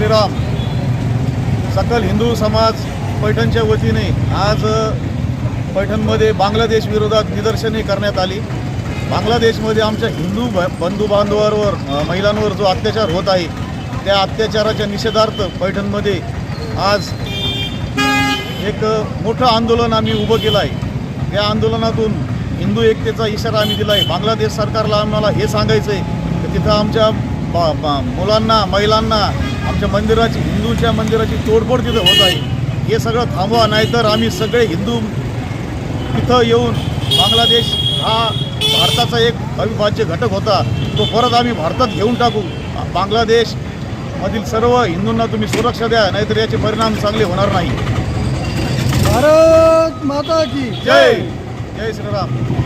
श्रीराम सकल हिंदू समाज पैठणच्या वतीने आज पैठणमध्ये बांगलादेश विरोधात निदर्शने करण्यात आली. बांगलादेशमध्ये आमच्या हिंदू ब बंधू बांधवांवर महिलांवर जो अत्याचार होत आहे त्या अत्याचाराच्या निषेधार्थ पैठणमध्ये आज एक मोठं आंदोलन आम्ही उभं केलं आहे या आंदोलनातून हिंदू एकतेचा इशारा आम्ही दिला आहे बांगलादेश सरकारला आम्हाला हे सांगायचं आहे की तिथं आमच्या बा- बा- मुलांना महिलांना आमच्या मंदिराची हिंदूच्या मंदिराची तोडफोड तिथं होत आहे. हे सगळं थांबवा नाहीतर आम्ही सगळे हिंदू तिथं येऊन बांगलादेश हा भारताचा एक अविभाज्य घटक होता. तो परत आम्ही भारतात घेऊन टाकू. बांगलादेश मधील सर्व हिंदूंना तुम्ही सुरक्षा द्या नाहीतर याचे परिणाम चांगले होणार नाही. भारत माता की जय! जय श्रीराम.